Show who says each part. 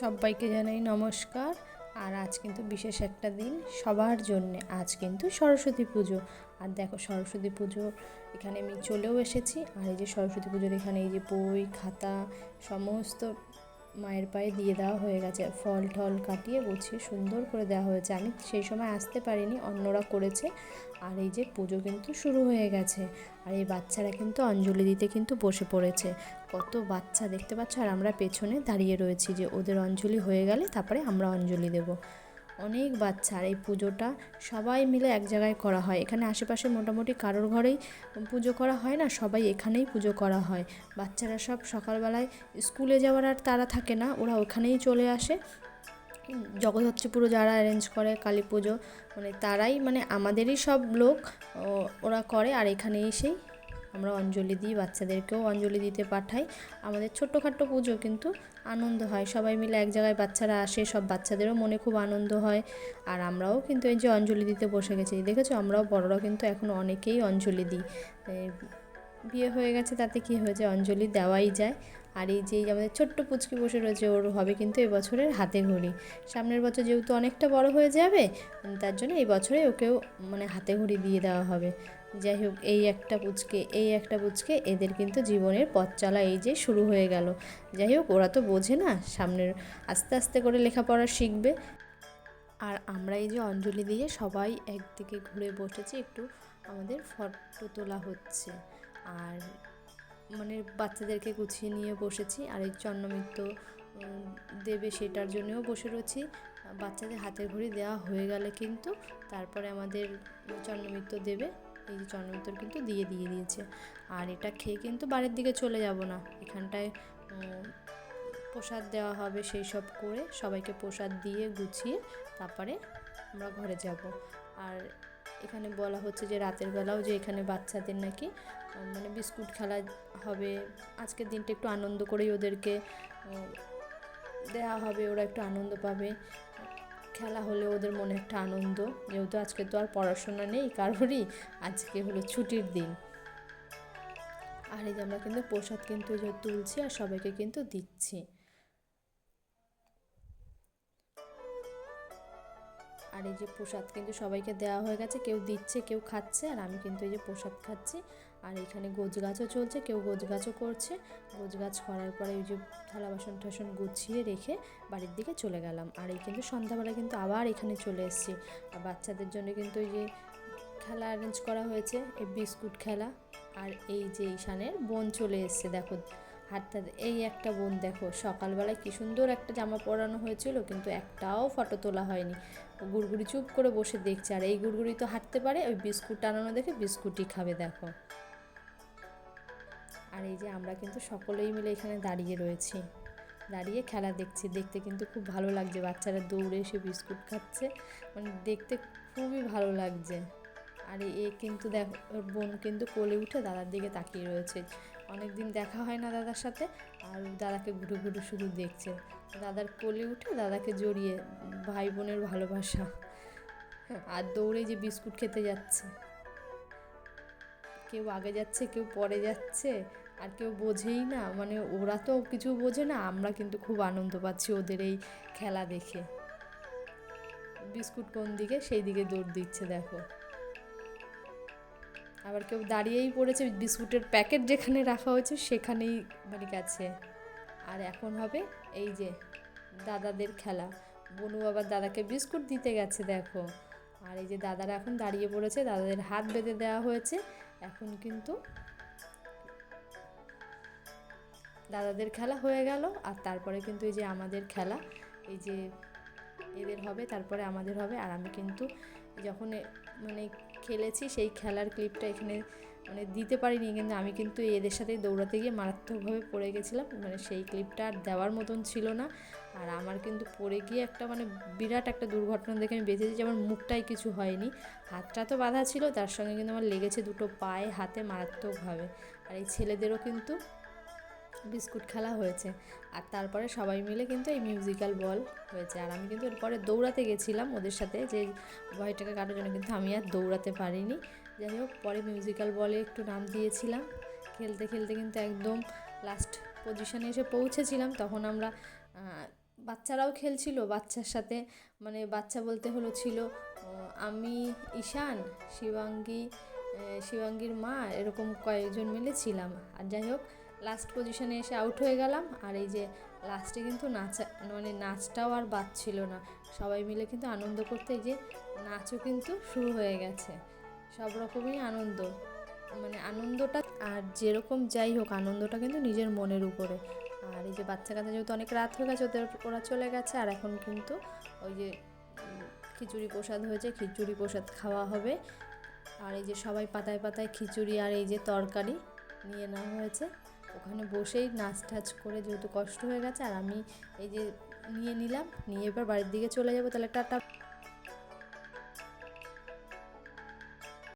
Speaker 1: সবাইকে জানাই নমস্কার। আর আজ কিন্তু বিশেষ একটা দিন সবার জন্যে। আজ কিন্তু সরস্বতী পুজো। আর দেখো সরস্বতী পুজো এখানে আমি চলেও এসেছি। আর এই যে সরস্বতী পুজোর এখানে এই যে বই, খাতা, সমস্ত মায়ের পায়ে দিয়ে দেওয়া হয়ে গেছে। ফল ঠল কাটিয়ে গুছিয়ে সুন্দর করে দেওয়া হয়েছে। আমি সেই সময় আসতে পারিনি, অন্যরা করেছে। আর এই যে পুজো কিন্তু শুরু হয়ে গেছে। আর এই বাচ্চারা কিন্তু অঞ্জলি দিতে কিন্তু বসে পড়েছে। কত বাচ্চা দেখতে পাচ্ছ? আর আমরা পেছনে দাঁড়িয়ে রয়েছি যে ওদের অঞ্জলি হয়ে গেলে তারপরে আমরা অঞ্জলি দেব। অনেক বাচ্চা আর এই পুজোটা সবাই মিলে এক জায়গায় করা হয়। এখানে আশেপাশে মোটামুটি কারোর ঘরেই পুজো করা হয় না, সবাই এখানেই পুজো করা হয়। বাচ্চারা সব সকালবেলায় স্কুলে যাওয়ার আর তারা থাকে না, ওরা ওখানেই চলে আসে। জগৎ পুরো যারা অ্যারেঞ্জ করে কালী পুজো মানে তারাই মানে আমাদেরই সব লোক ওরা করে আর এখানে এসেই আমরা অঞ্জলি দিই, বাচ্চাদেরকেও অঞ্জলি দিতে পাঠাই। আমাদের ছোট্টখাট্টো পুজো কিন্তু আনন্দ হয়। সবাই মিলে এক জায়গায় বাচ্চারা আসে, সব বাচ্চাদেরও মনে খুব আনন্দ হয়। আর আমরাও কিন্তু এই যে অঞ্জলি দিতে বসে গেছি। দেখেছ, আমরাও বড়রা কিন্তু এখন অনেকেই অঞ্জলি দিই। বিয়ে হয়ে গেছে, তাতে কি হয়েছে? অঞ্জলি দেওয়াই যায়। আর এই যে আমাদের ছোট্ট পুচকি বসে রয়েছে, ওর হবে কিন্তু এবছরের হাতে ঘড়ি সামনের বছর যেহেতু অনেকটা বড় হয়ে যাবে, তার জন্য এই বছরে ওকেও মানে হাতে ঘড়ি দিয়ে দেওয়া হবে। যাই হোক, এই একটা পুচকে, এই একটা পুচকে, এদের কিন্তু জীবনের পথ চলা এই যে শুরু হয়ে গেল। যাই হোক, ওরা তো বোঝে না, সামনের আস্তে আস্তে করে লেখাপড়া শিখবে। আর আমরা এই যে অঞ্জলি দিয়ে সবাই একদিকে ঘুরে বসেছি, একটু আমাদের ফটো তোলা হচ্ছে। আর মানে বাচ্চাদেরকে গুছিয়ে নিয়ে বসেছি, আর এই চন্নমিত্র দেবে সেটার জন্যও বসে রয়েছি। বাচ্চাদের হাতের ঘড়ি দেওয়া হয়ে গেলে কিন্তু তারপরে আমাদের চন্নমিত্র দেবে। এই যে কিন্তু দিয়ে দিয়ে দিয়েছে। আর এটা খেয়ে কিন্তু বাড়ির দিকে চলে যাব না। এখানটায় প্রসাদ দেওয়া হবে সেই সব করে সবাইকে প্রসাদ দিয়ে গুছিয়ে তারপরে আমরা ঘরে যাব। আর এখানে বলা হচ্ছে যে রাতের বেলাও যে এখানে বাচ্চাদের নাকি মানে বিস্কুট খেলা হবে, আজকের দিনটা একটু আনন্দ করেই ওদেরকে দেওয়া হবে, ওরা একটু আনন্দ পাবে। খেলা হলে ওদের মনে একটা আনন্দ। যেহেতু আজকে তো আর পড়াশোনা নেই, কারোরই। আজকে হলো ছুটির দিন। আর এই যে আমরা কিন্তু প্রসাদ কিন্তু যে তুলছি আর সবাইকে কিন্তু দিচ্ছি। আর এই যে প্রসাদ কিন্তু সবাইকে দেওয়া হয়ে গেছে, কেউ দিচ্ছে, কেউ খাচ্ছে, আর আমি কিন্তু এই যে প্রসাদ খাচ্ছি। আর এখানে গোছ গাছও চলছে, কেউ গোছ গাছও করছে। গোছ গাছ করার পরে ওই যে থালা বাসন টাসন গুছিয়ে রেখে বাড়ির দিকে চলে গেলাম। আর এই কিন্তু সন্ধ্যাবেলা কিন্তু আবার এখানে চলে এসেছি। আর বাচ্চাদের জন্য কিন্তু ওই যে খেলা অ্যারেঞ্জ করা হয়েছে, এই বিস্কুট খেলা। আর এই যে ঈশানের বোন চলে এসছে, দেখো। হাতটা এই একটা বোন, দেখো, সকালবেলায় কি সুন্দর একটা জামা পরানো হয়েছিল, কিন্তু একটাও ফটো তোলা হয়নি। গুড়গুড়ি চুপ করে বসে দেখছে, আর এই গুড়গুড়ি তো হাঁটতে পারে, ওই বিস্কুট টানানো দেখে বিস্কুটই খাবে, দেখো। আর এই যে আমরা কিন্তু সকলেই মিলে এখানে দাঁড়িয়ে রয়েছি। দাঁড়িয়ে খেলা দেখছি। দেখতে কিন্তু খুব ভালো লাগছে। বাচ্চারা দৌড়ে এসে বিস্কুট খাচ্ছে। মানে দেখতে খুবই ভালো লাগছে। আর এ কিন্তু দেখ, ওর বোন কিন্তু কোলে উঠে দাদার দিকে তাকিয়ে রয়েছে। অনেক দিন দেখা হয় না দাদার সাথে। আর দাদাকে ঘুরে ঘুরে শুধু দেখছে। দাদার কোলে উঠে দাদাকে জড়িয়ে ভাই বোনের ভালোবাসা। আর দৌড়ে যে বিস্কুট খেতে যাচ্ছে। কেউ আগে যাচ্ছে, কেউ পরে যাচ্ছে। আর কেউ বোঝেই না মানে ওরা তো কিছু বোঝে না, আমরা কিন্তু খুব আনন্দ পাচ্ছি ওদের এই খেলা দেখে। বিস্কুট কোন দিকে? সেই দিকে দৌড় দিচ্ছে, দেখো। আবার কেউ দাঁড়িয়েই পড়েছে, বিস্কুটের প্যাকেট যেখানে রাখা হয়েছে সেখানেই মানে গেছে। আর এখন হবে এই যে দাদাদের খেলা। বনু আবার দাদাকে বিস্কুট দিতে গেছে, দেখো। আর এই যে দাদারা এখন দাঁড়িয়ে পড়েছে, দাদাদের হাত বেঁধে দেওয়া হয়েছে। এখন কিন্তু দাদাদের খেলা হয়ে গেল, আর তারপরে কিন্তু এই যে আমাদের খেলা, এই যে এদের হবে, তারপরে আমাদের হবে, আর আমি কিন্তু যখন মানে খেলেছি সেই খেলার ক্লিপটা এখানে মানে দিতে পারিনি, কিন্তু আমি কিন্তু এদের সাথে দৌড়াতে গিয়ে মারাত্মকভাবে পড়ে গেছিলাম মানে সেই ক্লিপটা আর দেওয়ার মতন ছিল না, আর আমার কিন্তু পড়ে গিয়ে একটা মানে বিরাট একটা দুর্ঘটনা দেখে আমি বেঁচেছি আমার মুখটাই কিছু হয়নি, হাতটা তো বাঁধা ছিল, তার সঙ্গে কিন্তু আমার লেগেছে দুটো পায়ে, হাতে মারাত্মকভাবে, আর এই ছেলেদেরও কিন্তু বিস্কুট খেলা হয়েছে। আর তারপরে সবাই মিলে কিন্তু এই মিউজিক্যাল বল হয়েছে। আর আমি কিন্তু এরপরে দৌড়াতে গেছিলাম ওদের সাথে যে ভয়টাকে কাটার জন্য কিন্তু আমি আর দৌড়াতে পারিনি। যাই হোক, পরে মিউজিক্যাল বলে একটু নাম দিয়েছিলাম। খেলতে খেলতে কিন্তু একদম লাস্ট পজিশনে এসে পৌঁছেছিলাম। তখন আমরা বাচ্চারাও খেলছিল। বাচ্চার সাথে মানে বাচ্চা বলতে হলো ছিল আমি, ঈশান, শিবাঙ্গী শিবাঙ্গীর মা, এরকম কয়েকজন মিলে ছিলাম। আর যাই হোক লাস্ট পজিশনে এসে আউট হয়ে গেলাম। আর এই যে লাস্টে কিন্তু নাচা মানে নাচটাও আর বাদ ছিল না। সবাই মিলে কিন্তু আনন্দ করতে যে নাচও কিন্তু শুরু হয়ে গেছে। সব রকমই আনন্দ। মানে আনন্দটা আর যেরকম যাই হোক, আনন্দটা কিন্তু নিজের মনের উপরে। আর এই যে বাচ্চা কাচ্চা যেহেতু অনেক রাত হয়ে গেছে, ওদের ওরা চলে গেছে। আর এখন কিন্তু ওই যে খিচুড়ি প্রসাদ হয়েছে, খিচুড়ি প্রসাদ খাওয়া হবে। আর এই যে সবাই পাতায় পাতায় খিচুড়ি আর এই যে তরকারি নিয়ে নেওয়া হয়েছে। ওখানে বসেই নাচ টাচ করে যেহেতু কষ্ট হয়ে গেছে, আর আমি এই যে নিয়ে নিলাম, নিয়ে এবার বাড়ির দিকে চলে যাব। তাহলে টাটা।